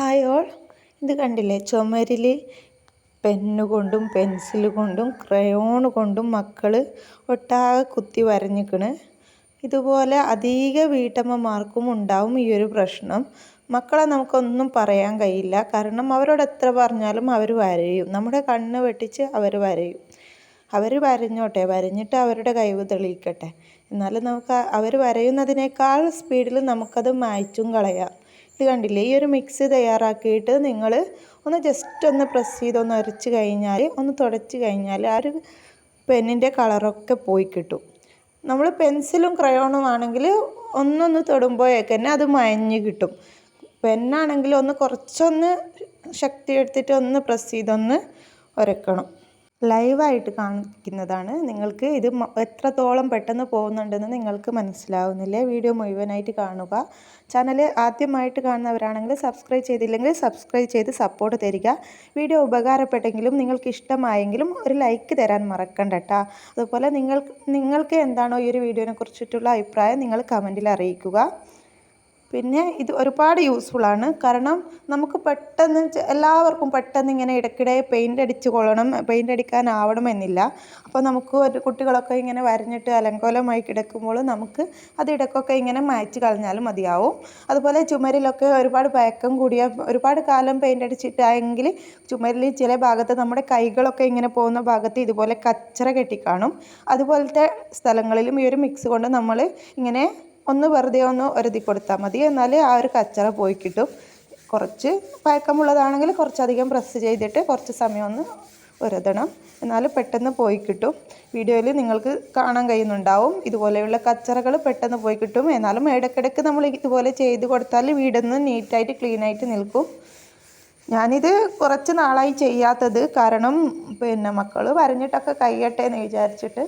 Hi all ഇത് കണ്ടില്ലേ? ചുമരിൽ പെന്നുകൊണ്ടും പെൻസിൽ കൊണ്ടും ക്രയോൺ കൊണ്ടും മക്കൾ ഒട്ടാകെ കുത്തി വരഞ്ഞിക്കണ്. ഇതുപോലെ അധിക വീട്ടമ്മമാർക്കും ഉണ്ടാവും ഈ ഒരു പ്രശ്നം. മക്കളെ നമുക്കൊന്നും പറയാൻ കഴിയില്ല. കാരണം അവരോട് എത്ര പറഞ്ഞാലും അവർ വരയും. നമ്മുടെ കണ്ണ് വെട്ടിച്ച് അവർ വരയും. അവർ വരഞ്ഞോട്ടെ? വരഞ്ഞിട്ട് അവരുടെ കഴിവ് തെളിയിക്കട്ടെ? എന്നാലും നമുക്ക് അവർ വരയുന്നതിനേക്കാൾ സ്പീഡിൽ നമുക്കത് മായ്ച്ചും കളയാം. ഇത് കണ്ടില്ലേ? ഈ ഒരു മിക്സ് തയ്യാറാക്കിയിട്ട് നിങ്ങൾ ഒന്ന് ജസ്റ്റ് ഒന്ന് പ്രസ് ചെയ്ത് ഒന്ന് അരച്ച് കഴിഞ്ഞാൽ ഒന്ന് തുടച്ച് കഴിഞ്ഞാൽ ആ ഒരു പെന്നിന്റെ കളറൊക്കെ പോയി കിട്ടും. നമ്മൾ പെൻസിലും ക്രയോണും ആണെങ്കിൽ ഒന്നൊന്ന് തൊടുമ്പോഴേക്ക് തന്നെ അത് മയഞ്ഞ് കിട്ടും. പെന്നാണെങ്കിൽ ഒന്ന് കുറച്ചൊന്ന് ശക്തി എടുത്തിട്ട് ഒന്ന് പ്രസ് ചെയ്തൊന്ന് ഉരക്കണം ലൈവായിട്ട് കാണിക്കുന്നതാണ്. നിങ്ങൾക്ക് ഇത് എത്രത്തോളം പെട്ടെന്ന് പോകുന്നുണ്ടെന്ന് നിങ്ങൾക്ക് മനസ്സിലാവുന്നില്ല? വീഡിയോ മുഴുവനായിട്ട് കാണുക. ചാനൽ ആദ്യമായിട്ട് കാണുന്നവരാണെങ്കിൽ സബ്സ്ക്രൈബ് ചെയ്തില്ലെങ്കിൽ സബ്സ്ക്രൈബ് ചെയ്ത് സപ്പോർട്ട് തരിക. വീഡിയോ ഉപകാരപ്പെട്ടെങ്കിലും നിങ്ങൾക്ക് ഇഷ്ടമായെങ്കിലും ഒരു ലൈക്ക് തരാൻ മറക്കണ്ട കേട്ടോ അതുപോലെ നിങ്ങൾ നിങ്ങൾക്ക് എന്താണോ ഈ ഒരു വീഡിയോനെ കുറിച്ചിട്ടുള്ള അഭിപ്രായം നിങ്ങൾ കമന്റിൽ അറിയിക്കുക. പിന്നെ ഇത് ഒരുപാട് യൂസ്ഫുള്ളാണ് കാരണം നമുക്ക് പെട്ടെന്ന് എല്ലാവർക്കും പെട്ടെന്ന് ഇങ്ങനെ ഇടയ്ക്കിടെ പെയിന്റ് അടിച്ച് കൊള്ളണം പെയിന്റ് അടിക്കാനാവണമെന്നില്ല അപ്പോൾ നമുക്ക് ഒരു കുട്ടികളൊക്കെ ഇങ്ങനെ വരഞ്ഞിട്ട് അലങ്കോലമായി കിടക്കുമ്പോൾ നമുക്ക് അത് ഇടയ്ക്കൊക്കെ ഇങ്ങനെ മായ്ച്ച് കളഞ്ഞാലും മതിയാവും. അതുപോലെ ചുമരിലൊക്കെ ഒരുപാട് പഴക്കം കൂടിയ ഒരുപാട് കാലം പെയിന്റ് അടിച്ചിട്ടായെങ്കിൽ ചുമരിൽ ചില ഭാഗത്ത് നമ്മുടെ കൈകളൊക്കെ ഇങ്ങനെ പോകുന്ന ഭാഗത്ത് ഇതുപോലെ കച്ചറ കെട്ടിക്കാണും. അതുപോലത്തെ സ്ഥലങ്ങളിലും ഈ ഒരു മിക്സ് കൊണ്ട് നമ്മൾ ഇങ്ങനെ ഒന്ന് വെറുതെ ഒന്ന് ഒരുതി കൊടുത്താൽ മതി. എന്നാൽ ആ ഒരു കച്ചറ പോയി കിട്ടും. കുറച്ച് പഴക്കമുള്ളതാണെങ്കിൽ കുറച്ചധികം പ്രസ് ചെയ്തിട്ട് കുറച്ച് സമയം ഒന്ന് ഒരുതണം. എന്നാൽ പെട്ടെന്ന് പോയി കിട്ടും. വീഡിയോയിൽ നിങ്ങൾക്ക് കാണാൻ കഴിയുന്നുണ്ടാവും. ഇതുപോലെയുള്ള കച്ചറകൾ പെട്ടെന്ന് പോയി കിട്ടും. എന്നാലും ഇടയ്ക്കിടയ്ക്ക് നമ്മൾ ഇതുപോലെ ചെയ്ത് കൊടുത്താൽ വീടൊന്ന് നീറ്റായിട്ട് ക്ലീനായിട്ട് നിൽക്കും. ഞാനിത് കുറച്ച് നാളായി ചെയ്യാത്തത് കാരണം പിന്നെ മക്കൾ വരഞ്ഞിട്ടൊക്കെ കഴിയട്ടെ എന്ന് വിചാരിച്ചിട്ട്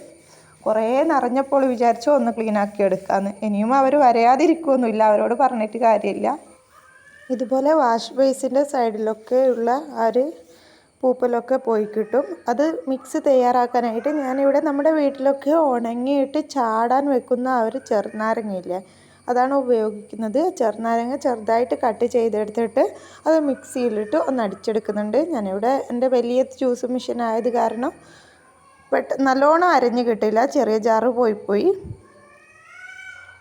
കുറേ നിറഞ്ഞപ്പോൾ വിചാരിച്ചു ഒന്ന് ക്ലീൻ ആക്കി എടുക്കാമെന്ന് ഇനിയും അവർ വരയാതിരിക്കുമൊന്നുമില്ല അവരോട് പറഞ്ഞിട്ട് കാര്യമില്ല. ഇതുപോലെ വാഷ് ബേസിന്റെ സൈഡിലൊക്കെ ഉള്ള ആ ഒരു പൂപ്പലൊക്കെ പോയി കിട്ടും. അത് മിക്സ് തയ്യാറാക്കാനായിട്ട് ഞാനിവിടെ നമ്മുടെ വീട്ടിലൊക്കെ ഉണങ്ങിയിട്ട് ചാടാൻ വെക്കുന്ന ആ ഒരു ചെറുനാരങ്ങയില്ലേ അതാണ് ഉപയോഗിക്കുന്നത്. ചെറുനാരങ്ങ ചെറുതായിട്ട് കട്ട് ചെയ്തെടുത്തിട്ട് അത് മിക്സിയിലിട്ട് ഒന്ന് അടിച്ചെടുക്കുന്നുണ്ട്. ഞാനിവിടെ എന്റെ വലിയ ജ്യൂസ് മെഷീൻ ആയത് കാരണം പെട്ട നല്ലോണം അരഞ്ഞ് കിട്ടില്ല ചെറിയ ജാറ് പോയി പോയി.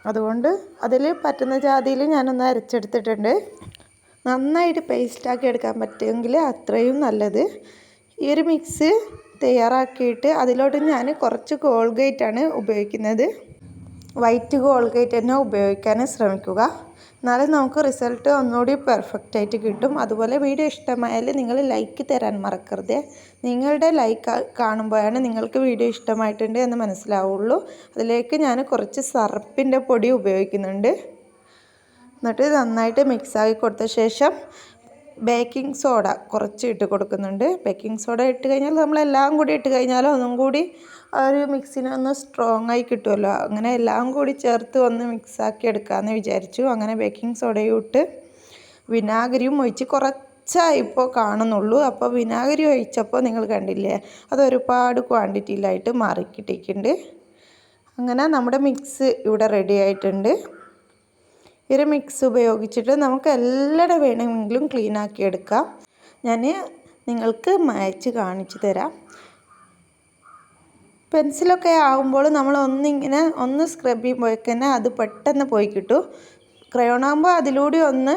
അതുകൊണ്ട് അതിൽ പറ്റുന്ന ജാതിയിൽ ഞാനൊന്ന് അരച്ചെടുത്തിട്ടുണ്ട്. നന്നായിട്ട് പേസ്റ്റാക്കി എടുക്കാൻ പറ്റുമെങ്കിൽ അത്രയും നല്ലത്. ഈ ഒരു മിക്സ് തയ്യാറാക്കിയിട്ട് അതിലോട്ട് ഞാൻ കുറച്ച് കോൾഗേറ്റാണ് ഉപയോഗിക്കുന്നത്. വൈറ്റ് കോൾഗേറ്റ് തന്നെ ഉപയോഗിക്കാൻ ശ്രമിക്കുക. എന്നാലും നമുക്ക് റിസൾട്ട് ഒന്നുകൂടി പെർഫെക്റ്റ് ആയിട്ട് കിട്ടും. അതുപോലെ വീഡിയോ ഇഷ്ടമായാൽ നിങ്ങൾ ലൈക്ക് തരാൻ മറക്കരുത്. നിങ്ങളുടെ ലൈക്ക് കാണുമ്പോഴാണ് നിങ്ങൾക്ക് വീഡിയോ ഇഷ്ടമായിട്ടുണ്ട് എന്ന് മനസ്സിലാവുള്ളൂ. അതിലേക്ക് ഞാൻ കുറച്ച് സർപ്പിന്റെ പൊടി ഉപയോഗിക്കുന്നുണ്ട്. എന്നിട്ട് നന്നായിട്ട് മിക്സ് ആക്കി കൊടുത്ത ശേഷം ബേക്കിംഗ് സോഡ കുറച്ച് ഇട്ട് കൊടുക്കുന്നുണ്ട്. ബേക്കിംഗ് സോഡ ഇട്ട് കഴിഞ്ഞാൽ നമ്മൾ എല്ലാം കൂടി ഇട്ട് കഴിഞ്ഞാൽ ഒന്നും കൂടി ആ ഒരു മിക്സിനൊന്ന് സ്ട്രോങ് ആയി കിട്ടുമല്ലോ. അങ്ങനെ എല്ലാം കൂടി ചേർത്ത് ഒന്ന് മിക്സാക്കി എടുക്കാമെന്ന് വിചാരിച്ചു. അങ്ങനെ ബേക്കിംഗ് സോഡയും ഇട്ട് വിനാഗിരിയും ഒഴിച്ച് കുറച്ചായി ഇപ്പോൾ കാണുന്നുള്ളൂ. അപ്പോൾ വിനാഗിരി ഒഴിച്ചപ്പോൾ നിങ്ങൾ കണ്ടില്ലേ അത് ഒരുപാട് ക്വാണ്ടിറ്റിയിലായിട്ട് മാറിക്കിട്ടിട്ടുണ്ട് അങ്ങനെ നമ്മുടെ മിക്സ് ഇവിടെ റെഡി ആയിട്ടുണ്ട്. ഒരു മിക്സ് ഉപയോഗിച്ചിട്ട് നമുക്ക് എല്ലായിടെ വേണമെങ്കിലും ക്ലീൻ ആക്കി എടുക്കാം. ഞാൻ നിങ്ങൾക്ക് മായച്ച് കാണിച്ചു തരാം. പെൻസിലൊക്കെ ആകുമ്പോൾ നമ്മൾ ഒന്നിങ്ങനെ ഒന്ന് സ്ക്രബ് ചെയ്യുമ്പോഴേക്ക് തന്നെ അത് പെട്ടെന്ന് പോയി കിട്ടും. ക്രയോണാകുമ്പോൾ അതിലൂടെ ഒന്ന്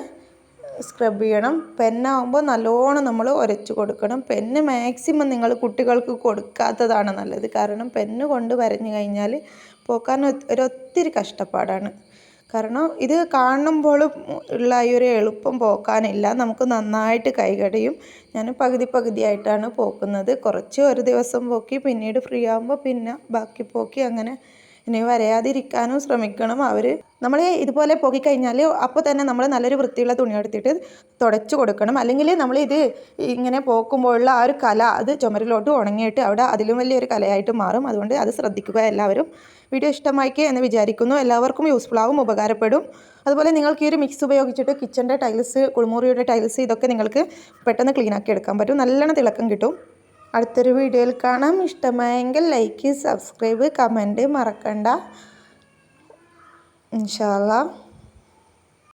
സ്ക്രബ് ചെയ്യണം. പെന്നാകുമ്പോൾ നല്ലോണം നമ്മൾ ഉരച്ച് കൊടുക്കണം. പെന്ന് മാക്സിമം നിങ്ങൾ കുട്ടികൾക്ക് കൊടുക്കാത്തതാണ് നല്ലത്. കാരണം പെന്ന് കൊണ്ട് വരഞ്ഞു കഴിഞ്ഞാൽ പോക്കാൻ ഒരു ഒത്തിരി കഷ്ടപ്പാടാണ്. കാരണം ഇത് കാണുമ്പോൾ ഉള്ള ഈ ഒരു എളുപ്പം പോക്കാനില്ല. നമുക്ക് നന്നായിട്ട് കൈകടയും. ഞാൻ പകുതി പകുതിയായിട്ടാണ് പോക്കുന്നത്. കുറച്ച് ഒരു ദിവസം പോക്കി പിന്നീട് ഫ്രീ ആകുമ്പോൾ പിന്നെ ബാക്കി പോക്കി അങ്ങനെ ഇനി വരയാതിരിക്കാനും ശ്രമിക്കണം. അവർ നമ്മൾ ഇതുപോലെ പോകിക്കഴിഞ്ഞാൽ അപ്പോൾ തന്നെ നമ്മൾ നല്ലൊരു വൃത്തിയുള്ള തുണി എടുത്തിട്ട് തുടച്ചു കൊടുക്കണം. അല്ലെങ്കിൽ നമ്മൾ ഇത് ഇങ്ങനെ പോക്കുമ്പോഴുള്ള ആ ഒരു കല അത് ചുമരിലോട്ട് ഉണങ്ങിയിട്ട് അവിടെ അതിലും വലിയൊരു കലയായിട്ട് മാറും. അതുകൊണ്ട് അത് ശ്രദ്ധിക്കുക എല്ലാവരും. വീഡിയോ ഇഷ്ടമായിക്കേ എന്ന് വിചാരിക്കുന്നു. എല്ലാവർക്കും യൂസ്ഫുൾ ആവും ഉപകാരപ്പെടും. അതുപോലെ നിങ്ങൾക്ക് ഈ ഒരു മിക്സ് ഉപയോഗിച്ചിട്ട് കിച്ചന്റെ ടൈൽസ് കുളിമുറിയുടെ ടൈൽസ് ഇതൊക്കെ നിങ്ങൾക്ക് പെട്ടെന്ന് ക്ലീൻ ആക്കി എടുക്കാൻ പറ്റും. നല്ലോണം തിളക്കം കിട്ടും. അടുത്തൊരു വീഡിയോയിൽ കാണാം. ഇഷ്ടമായെങ്കിൽ ലൈക്ക് സബ്സ്ക്രൈബ് കമന്റ് മറക്കണ്ട. ഇൻഷാല്ല